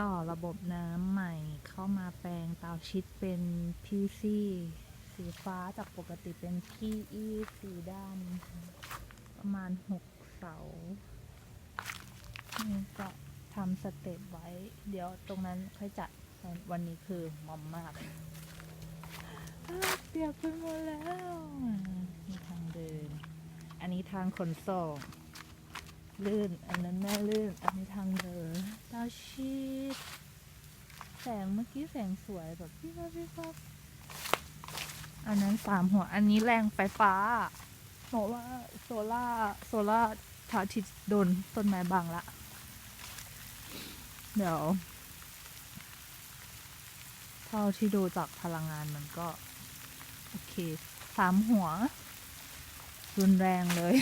ต่อระบบน้ำใหม่เข้ามาแปลงเตาชิดเป็น PC สีฟ้าจากปกติเป็น PE สีดำประมาณหกเสานี่ก็ทำสเต็ปไว้ เดี๋ยวตรงนั้นค่อยจัดวันนี้คือมอมมากเปียกไปหมดแล้ว มีทางเดิน อันนี้ทางขนส่ง ลื่น อันนั้นแม่ลื่น อันนี้ทางเดินดาวชีดแสงเมื่อกี้แสงสวยแบบพี่ว่าพี่ว่าอันนั้นสามหัว อันนี้แรงไฟฟ้าบอกว่าโซล่าโซล่าพระอาทิตย์โดนต้นไม้บังละ เดี๋ยว เท่าที่ดูจากพลังงานมันก็ โอเค สามหัว รุนแรงเลย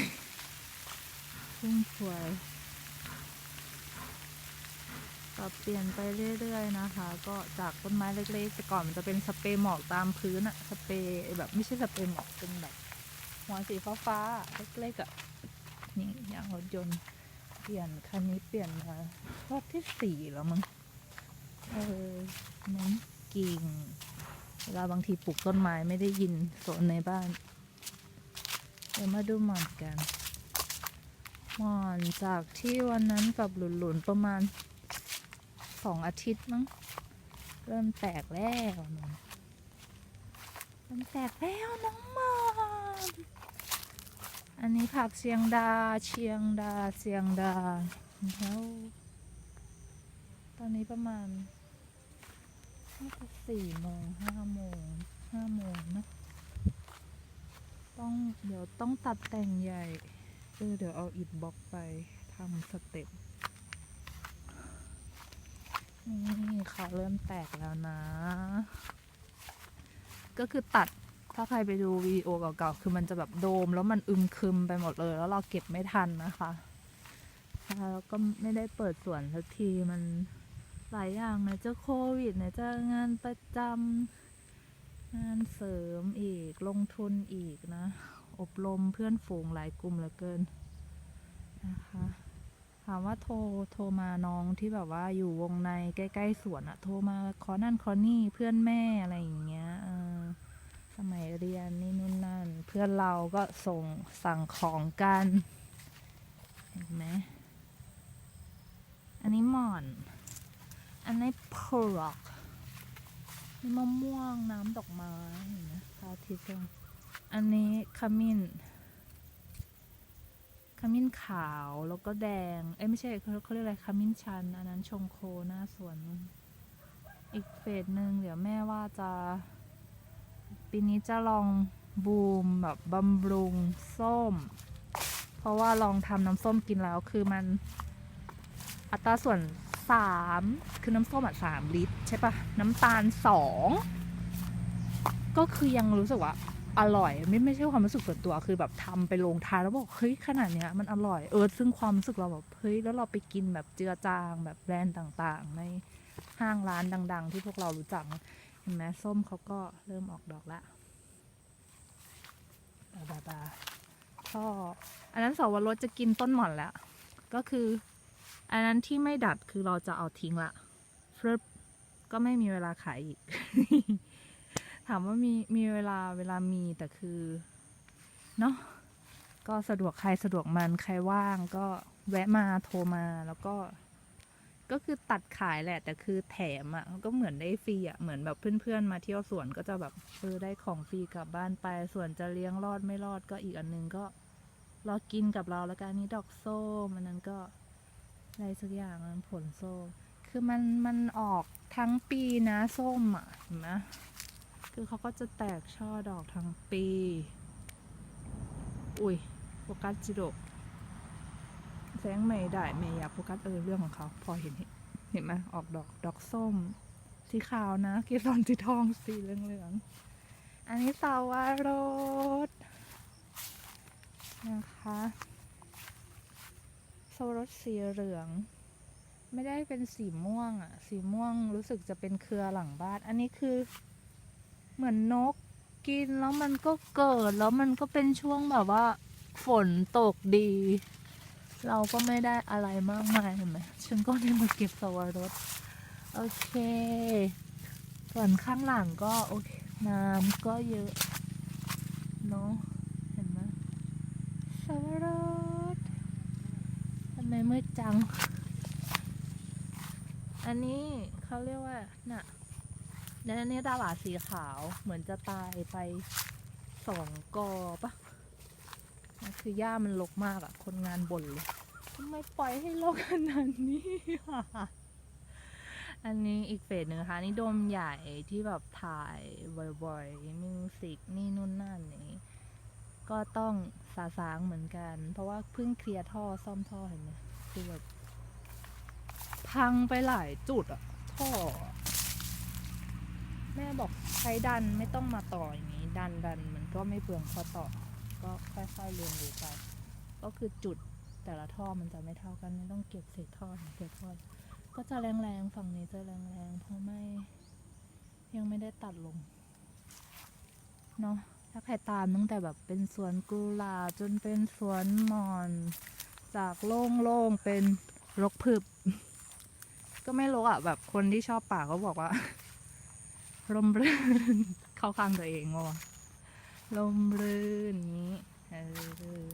ฟุ่มเฟือยปรับเปลี่ยนไปเรื่อยๆนะคะ ก็จากต้นไม้เล็กๆแต่ก่อนมันจะเป็นสเปรย์หมอกตามพื้นอะสเปรย์แบบไม่ใช่สเปรย์หมอกเป็นแบบหัวสีฟ้าๆเล็กๆอะนี่อย่างรถยนต์เปลี่ยนคันนี้เปลี่ยนมารอบที่สี่แล้วมั้งเออน้ำกิ่งเวลาบางทีปลูกต้นไม้ไม่ได้ยินโซนในบ้าน เดี๋ยวมาดูหมอนกัน หมอนจากที่วันนั้นกับหลุนๆประมาณสองอาทิตย์มั้ง เริ่มแตกแล้วนะเริ่มแตกแล้วน้องหมอนอันนี้ผักเชียงดาเชียงดาเชียงดาแล้วตอนนี้ประมาณน่าจะสี่โมงห้าโมงห้าโมงนะต้องเดี๋ยวต้องตัดแต่งใหญ่ เออเดี๋ยวเอาอิฐบล็อกไปทำสเต็ปนี่เขาเริ่มแตกแล้วนะ ก็คือตัดถ้าใครไปดูวิดีโอเก่าๆ คือมันจะแบบโดมแล้วมันอึมครึมไปหมดเลย แล้วเราเก็บไม่ทันนะคะแล้วก็ไม่ได้เปิดสวนสักทีมันหลายอย่างไหนจะโควิดไหนจะงานประจำงานเสริมอีกลงทุนอีกนะ อบรมเพื่อนฝูงหลายกลุ่มเหลือเกินนะคะถามว่าโทรโทรมาน้องที่แบบว่าอยู่วงในใกล้ๆสวนอะโทรมาขอนั่นขอนี่เพื่อนแม่อะไรอย่างเงี้ยสมัยเรียนนี่นู่นนั่น เพื่อนเราก็ส่งสั่งของกันเห็นไหมอันนี้หมอน อันนี้พรอกนี่มะม่วงน้ำดอกไม้นไหมพระอาทิตย์ส่ อันนี้ขมิ้น ขมิ้นขาวแล้วก็แดง เอ้ยไม่ใช่เขาเขาเรียกอะไรขมิ้นชัน อันนั้นชงโคหน้าสวนอีกเฟสหนึ่งเดี๋ยวแม่ว่าจะ ปีนี้จะลองบูมแบบบำรุงส้ม เพราะว่าลองทำน้ำส้มกินแล้วคือมันอัตราส่วนสามคือน้ำส้มอะสามลิตร ใช่ปะน้ำตาลสองก็คือยังรู้สึกว่า อร่อย ไม่ไม่ใช่ความรู้สึกส่วนตัวคือแบบทำไปลงทานแล้วบอกเฮ้ยขนาดเนี้ยมันอร่อยเออซึ่งความรู้สึกเราแบบเฮ้ยแล้วเราไปกินแบบเจือจางแบบแบรนด์ต่างๆ ในห้างร้านดัง ๆ ที่พวกเรารู้จักเห็นไหมส้มเขาก็เริ่มออกดอกละบาบาบาก็อันนั้นสวรสจะกินต้นหม่อนแล้ว ก็คือ อันนั้นที่ไม่ดัดคือเราจะเอาทิ้งละฟรึบก็ไม่มีเวลาขายอีก ถามว่ามีมีเวลาเวลามีแต่คือเนาะก็สะดวกใครสะดวกมันใครว่างก็แวะมาโทรมาแล้วก็ ก็คือตัดขายแหละ แต่คือแถมอะ่ะก็เหมือนได้ฟรีอะ่ะเหมือนแบบเพื่อนๆมาเที่ยวสวนก็จะแบบเออได้ของฟรีกลับบ้านไปส่วนจะเลี้ยงรอดไม่รอดก็อีกอันนึงก็รอกินกับเราแล้วกันนี้ดอกโซ่มันนั้นก็อะไรสักอย่างมันผลโซ่คือมันมันออกทั้งปีนะส้มอะเห็นไหม คือเขาก็จะแตกช่อดอกทั้งปี อุ้ยโฟกัสจิโดะแสงไม่ได้ไม่อยากโฟกัสเออเรื่องของเขา พอเห็นเห็นเห็นไหมออกดอกดอกส้ม สีขาวนะเกสรสีทองสีเหลืองๆอันนี้สาวรสนะคะสวรสสีเหลือง ไม่ได้เป็นสีม่วงอะสีม่วงรู้สึกจะเป็นเครือหลังบ้าน อันนี้คือ เหมือนนกกินแล้วมันก็เกิดแล้วมันก็เป็นช่วงแบบว่า ฝนตกดี เราก็ไม่ได้อะไรมากมายเห็นไหมฉันก็ได้มาเก็บสวรสโอเค ส่วนข้างหลังก็โอเคน้ำก็เยอะเนาะเห็นไหมสวรสทำไมมืดจัง อันนี้เขาเรียกว่าน่ะ แล้วอันนี้ดาหวาสีขาวเหมือนจะตายไปสองกอปะนั่คือหญ้ามันรกมากอะคนงานบ่นเลยทำไมปล่อยให้รกขนาดนี้อันนี้อีกเฟสหนึ่งนะคะนี่โดมใหญ่ที่แบบถ่ายบ่อยๆมิวสิกนี่นู่นนั่นนี้ก็ต้องสาสางเหมือนกัน เพราะว่าเพิ่งเคลียร์ท่อซ่อมท่อเห็นไหมคือแบบพังไปหลายจุดอะท่อ แม่บอกใช้ดันไม่ต้องมาต่ออย่างนี้ ดันดันมันก็ไม่เปลืองข้อต่อ ก็ค่อยๆเรียนรู้ไป ก็คือจุดแต่ละท่อมันจะไม่เท่ากันไม่ต้องเก็บเศษท่อเก็บท่อก็จะแรงๆฝั่งนี้จะแรงๆเพราะไม่ยังไม่ได้ตัดลงเนาะถ้าใครตามตั้งแต่แบบเป็นสวนกุหลาบจนเป็นสวนหมอน จากโล่งๆเป็นรกพึบ ก็ไม่รกอะแบบคนที่ชอบป่าเขาบอกว่า ลมรื่น เข้าข้างตัวเองว่ะลมรื่นนี้เออ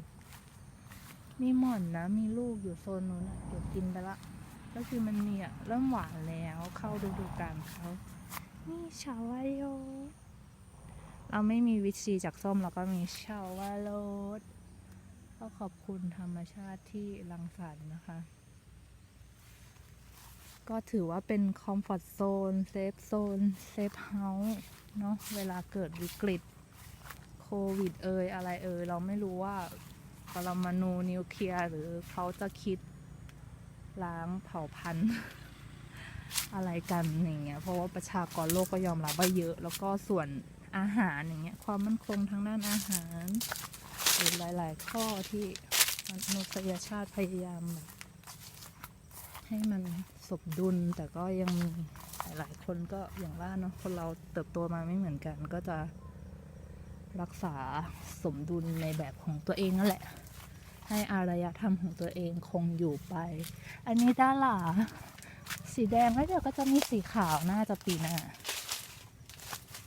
มีหม่อนนะ มีลูกอยู่โซนนู้นอะเก็บกินไปละ ก็คือมันมีอะเริ่มหวานแล้วเข้าฤดูกาลเขานี่ชาวาโยเราไม่มีวิตซีจากส้มเราก็มีชาวาโรดก็ขอบคุณธรรมชาติที่รังสรรค์นะคะ ก็ถือว่าเป็นคอมฟอร์ z โซนเซฟโซนเซฟเฮาส์เนาะเวลาเกิดวิกฤตโควิดเอยอะไรเอยเราไม่รู้ว่าปรมาณูนิวเคลียร์หรือเขาจะคิดล้างเผ่าพันธุ์อะไรกันอย่างเงี้ย เพราะว่าประชากรโลกก็ยอมรับว่าเยอะ แล้วก็ส่วนอาหารอย่างเงี้ย ความมั่นคงทางด้านอาหารหรือหลาย ๆ ข้อที่มนุษยชาติพยายามแบบให้มัน สมดุลแต่ก็ยังมีหลายคนก็อย่างว่าเนาะคนเราเติบโตมาไม่เหมือนกัน ก็จะรักษาสมดุลในแบบของตัวเองนั่นแหละ ให้อารยธรรมของตัวเองคงอยู่ไป อันนี้ด้านหลังสีแดงแล้วเดี๋ยวก็จะมีสีขาวน่าจะปีหน้า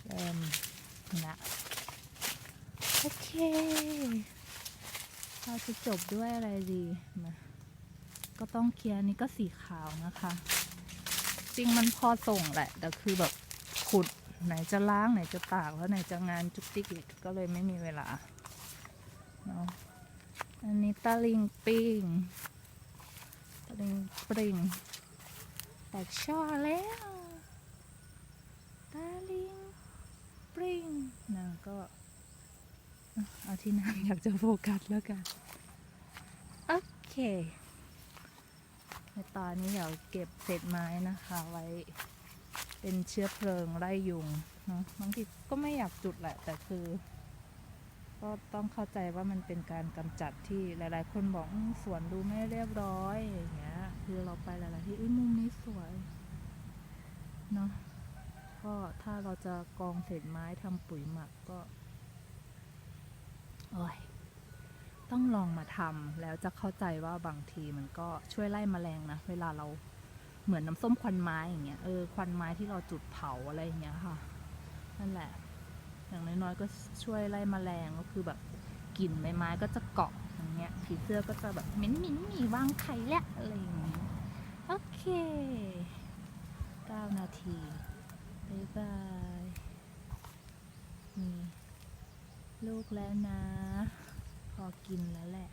เริ่มนะโอเคเราจะจบด้วยอะไรดีมา ก็ต้องเคลียร์นี้ก็สีขาวนะคะ จริงมันพอส่งแหละ แต่คือแบบขุดไหนจะล้างไหนจะตากแล้วไหนจะงานจุกจิกอีกก็เลยไม่มีเวลาเนาะอันนี้ตะลิงปิงตะลิงปิงแตกช่อแล้วตะลิงปิงนะก็เอาที่นั่งอยากจะโฟกัสแล้วกัน โอเค ตอนนี้เดี๋ยวเก็บเศษไม้นะคะ ไว้เป็นเชื้อเพลิงไล่ยุงเนาะบางทีก็ไม่อยากจุดแหละ แต่คือ ก็ต้องเข้าใจว่ามันเป็นการกำจัดที่หลาย ๆ คนบอกสวนดูไม่เรียบร้อยอย่างเงี้ย คือเราไปหลายๆที่อุ้ยมุมนี้สวยเนาะก็ถ้าเราจะกองเศษไม้ทำปุ๋ยหมักก็โอ้ย ต้องลองมาทำแล้วจะเข้าใจว่าบางทีมันก็ช่วยไล่แมลงนะ เวลาเราเหมือนน้ำส้มควันไม้อย่างเงี้ยเออควันไม้ที่เราจุดเผาอะไรอย่างเงี้ยค่ะ นั่นแหละ อย่างน้อยๆก็ช่วยไล่แมลงก็คือแบบกลิ่นใบไม้ก็จะเกาะอย่างเงี้ยผีเสื้อก็จะแบบเหม็นหมิ่นมีวางไข่แล้วอะไรอย่างเงี้ยโอเคเก้านาทีบ๊ายบายมีลูกแล้วนะ อกินแล้วแหละ